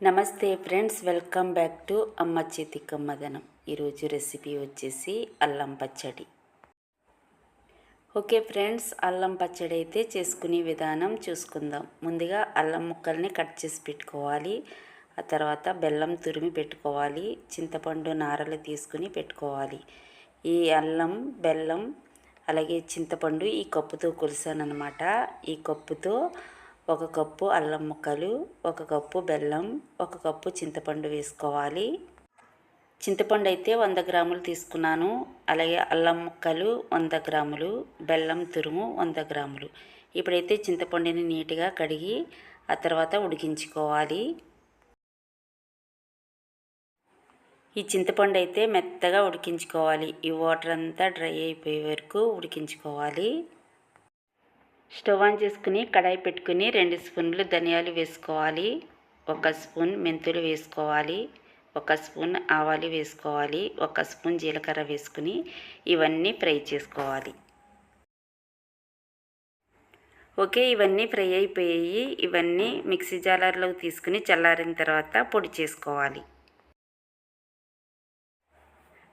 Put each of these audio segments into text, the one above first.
నమస్తే friends welcome back to అమ్మ చేతి కమ్మదనం ఈరోజు రెసిపీ వచ్చేసి అల్లం పచ్చడి. ఓకే ఫ్రెండ్స్ అల్లం పచ్చడి అయితే చేసుకునే విధానం చూసుకుందాం. ముందుగా అల్లం ముక్కల్ని కట్ చేసి పెట్టుకోవాలి. ఆ తర్వాత బెల్లం తురిమి పెట్టుకోవాలి. చింతపండు నారలు తీసుకుని పెట్టుకోవాలి. ఈ అల్లం బెల్లం అలాగే చింతపండు ఈ కప్పుతో కొలిసానమాట ఈ కప్పుతో ఒక కప్పు అల్లం ముక్కలు ఒక కప్పు బెల్లం ఒక కప్పు చింతపండు వేసుకోవాలి. చింతపండు అయితే వంద గ్రాములు తీసుకున్నాను. అలాగే అల్లం ముక్కలు వంద గ్రాములు బెల్లం తురుము వంద గ్రాములు. ఇప్పుడైతే చింతపండుని నీట్గా కడిగి ఆ తర్వాత ఉడికించుకోవాలి. ఈ చింతపండు అయితే మెత్తగా ఉడికించుకోవాలి. ఈ వాటర్ అంతా డ్రై అయిపోయే వరకు ఉడికించుకోవాలి. స్టవ్ ఆన్ చేసుకుని కడాయి పెట్టుకుని రెండు స్పూన్లు ధనియాలు వేసుకోవాలి. ఒక స్పూన్ మెంతులు వేసుకోవాలి. ఒక స్పూన్ ఆవాలు వేసుకోవాలి. ఒక స్పూన్ జీలకర్ర వేసుకుని ఇవన్నీ ఫ్రై చేసుకోవాలి. ఓకే ఇవన్నీ ఫ్రై అయిపోయాయి. ఇవన్నీ మిక్సీ జాలర్లోకి తీసుకుని చల్లారిన తర్వాత పొడి చేసుకోవాలి.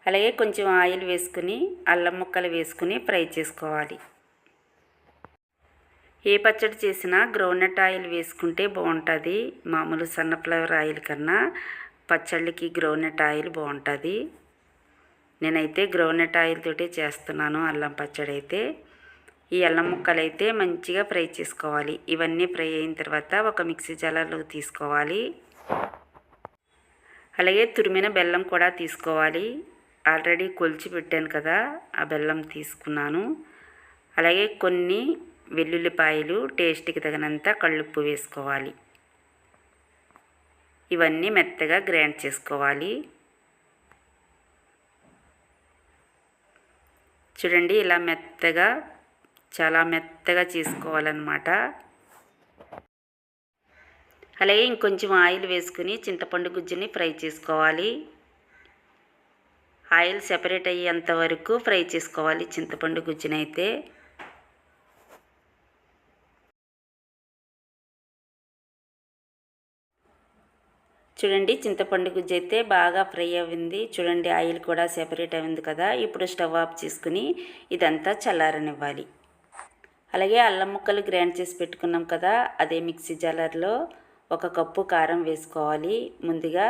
అలాగే కొంచెం ఆయిల్ వేసుకుని అల్లం ముక్కలు వేసుకుని ఫ్రై చేసుకోవాలి. ఏ పచ్చడి చేసినా గ్రౌండ్నట్ ఆయిల్ వేసుకుంటే బాగుంటుంది. మామూలు సన్నఫ్లవర్ ఆయిల్ కన్నా పచ్చళ్ళకి గ్రౌండ్నట్ ఆయిల్ బాగుంటుంది. నేనైతే గ్రౌండ్నట్ ఆయిల్ తోటే చేస్తున్నాను అల్లం పచ్చడి అయితే. ఈ అల్లం ముక్కలు అయితే మంచిగా ఫ్రై చేసుకోవాలి. ఇవన్నీ ఫ్రై అయిన తర్వాత ఒక మిక్సీ జాలర్లో తీసుకోవాలి. అలాగే తురిమిన బెల్లం కూడా తీసుకోవాలి. ఆల్రెడీ కొలిచి పెట్టాను కదా ఆ బెల్లం తీసుకున్నాను. అలాగే కొన్ని వెల్లుల్లిపాయలు టేస్ట్కి తగినంత కళ్ళుప్పు వేసుకోవాలి. ఇవన్నీ మెత్తగా గ్రైండ్ చేసుకోవాలి. చూడండి ఇలా మెత్తగా చాలా మెత్తగా చేసుకోవాలన్నమాట. అలాగే ఇంకొంచెం ఆయిల్ వేసుకుని చింతపండు గుజ్జుని ఫ్రై చేసుకోవాలి. ఆయిల్ సెపరేట్ అయ్యేంత వరకు ఫ్రై చేసుకోవాలి చింతపండు గుజ్జునైతే. చూడండి చింతపండు గుజ్జు అయితే బాగా ఫ్రై అయింది చూడండి ఆయిల్ కూడా సెపరేట్ అయింది కదా. ఇప్పుడు స్టవ్ ఆఫ్ చేసుకుని ఇదంతా చల్లారనివ్వాలి. అలాగే అల్లం ముక్కలు గ్రైండ్ చేసి పెట్టుకున్నాం కదా అదే మిక్సీ జాలర్లో ఒక కప్పు కారం వేసుకోవాలి. ముందుగా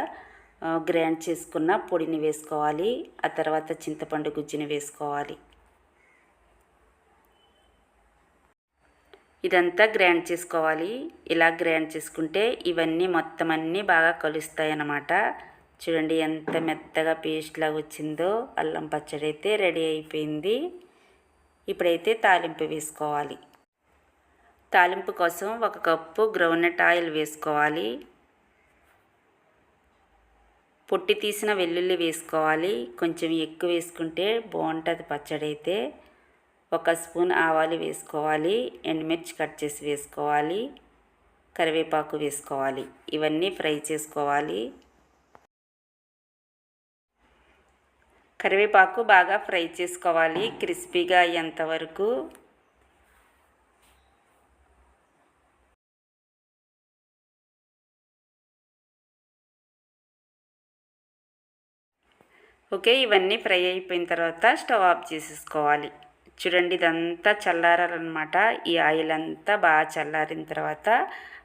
గ్రైండ్ చేసుకున్న పొడిని వేసుకోవాలి. ఆ తర్వాత చింతపండు గుజ్జుని వేసుకోవాలి. ఇదంతా గ్రైండ్ చేసుకోవాలి. ఇలా గ్రైండ్ చేసుకుంటే ఇవన్నీ మొత్తం అన్నీ బాగా కలుస్తాయి అన్నమాట చూడండి ఎంత మెత్తగా పేస్ట్ లాగా వచ్చిందో. అల్లం పచ్చడి అయితే రెడీ అయిపోయింది. ఇప్పుడైతే తాలింపు వేసుకోవాలి. తాలింపు కోసం ఒక కప్పు గ్రౌండ్నట్ ఆయిల్ వేసుకోవాలి. పొట్టి తీసిన వెల్లుల్లి వేసుకోవాలి. కొంచెం ఎక్కువ వేసుకుంటే బాగుంటుంది పచ్చడి అయితే ఒక స్పూన్ ఆవాలు వేసుకోవాలి ఎండుమిర్చి కట్ చేసి వేసుకోవాలి కరివేపాకు వేసుకోవాలి. ఇవన్నీ ఫ్రై చేసుకోవాలి. కరివేపాకు బాగా ఫ్రై చేసుకోవాలి క్రిస్పీగా అయ్యేంతవరకు ఓకే ఇవన్నీ ఫ్రై అయిపోయిన తర్వాత స్టవ్ ఆఫ్ చేసేసుకోవాలి. చూడండి ఇదంతా చల్లారాలన్నమాట. ఈ ఆయిల్ అంతా బాగా చల్లారిన తర్వాత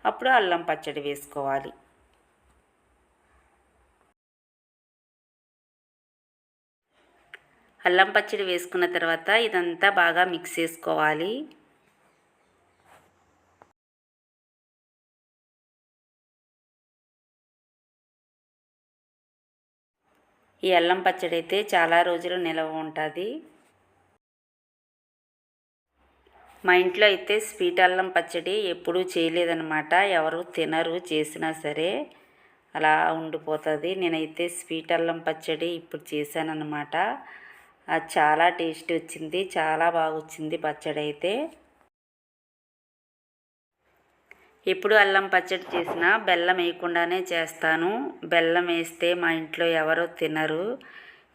అప్పుడు అల్లం పచ్చడి వేసుకోవాలి. అల్లం పచ్చడి వేసుకున్న తర్వాత ఇదంతా బాగా మిక్స్ చేసుకోవాలి. ఈ అల్లం పచ్చడి అయితే చాలా రోజులు నిలవ ఉంటుంది. మా ఇంట్లో అయితే స్వీట్ అల్లం పచ్చడి ఎప్పుడూ చేయలేదన్నమాట. ఎవరు తినరు చేసినా సరే అలా ఉండిపోతుంది. నేనైతే స్వీట్ అల్లం పచ్చడి ఇప్పుడు చేశానన్నమాట. అది చాలా టేస్ట్ వచ్చింది చాలా బాగా వచ్చింది పచ్చడి అయితే. ఎప్పుడు అల్లం పచ్చడి చేసినా బెల్లం వేయకుండానే చేస్తాను. బెల్లం వేస్తే మా ఇంట్లో ఎవరు తినరు.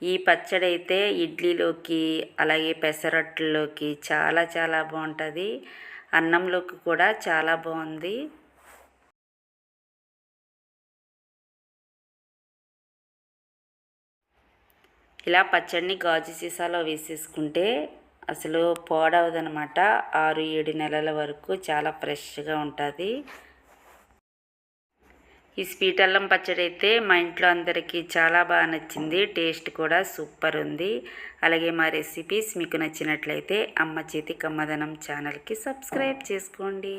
ఈ పచ్చడి అయితే ఇడ్లీలోకి అలాగే పెసరట్లలోకి చాలా చాలా బాగుంటుంది. అన్నంలోకి కూడా చాలా బాగుంది. ఇలా పచ్చడిని గాజు సీసాలో వేసేసుకుంటే అసలు పోడవదనమాట. ఆరు ఏడు నెలల వరకు చాలా ఫ్రెష్గా ఉంటుంది. ఈ స్వీట్ అల్లం పచ్చడి అయితే మా ఇంట్లో అందరికీ చాలా బాగా నచ్చింది. టేస్ట్ కూడా సూపర్ ఉంది. అలాగే మా రెసిపీస్ మీకు నచ్చినట్లయితే అమ్మ చేతి కమ్మదనం ఛానల్కి సబ్స్క్రైబ్ చేసుకోండి.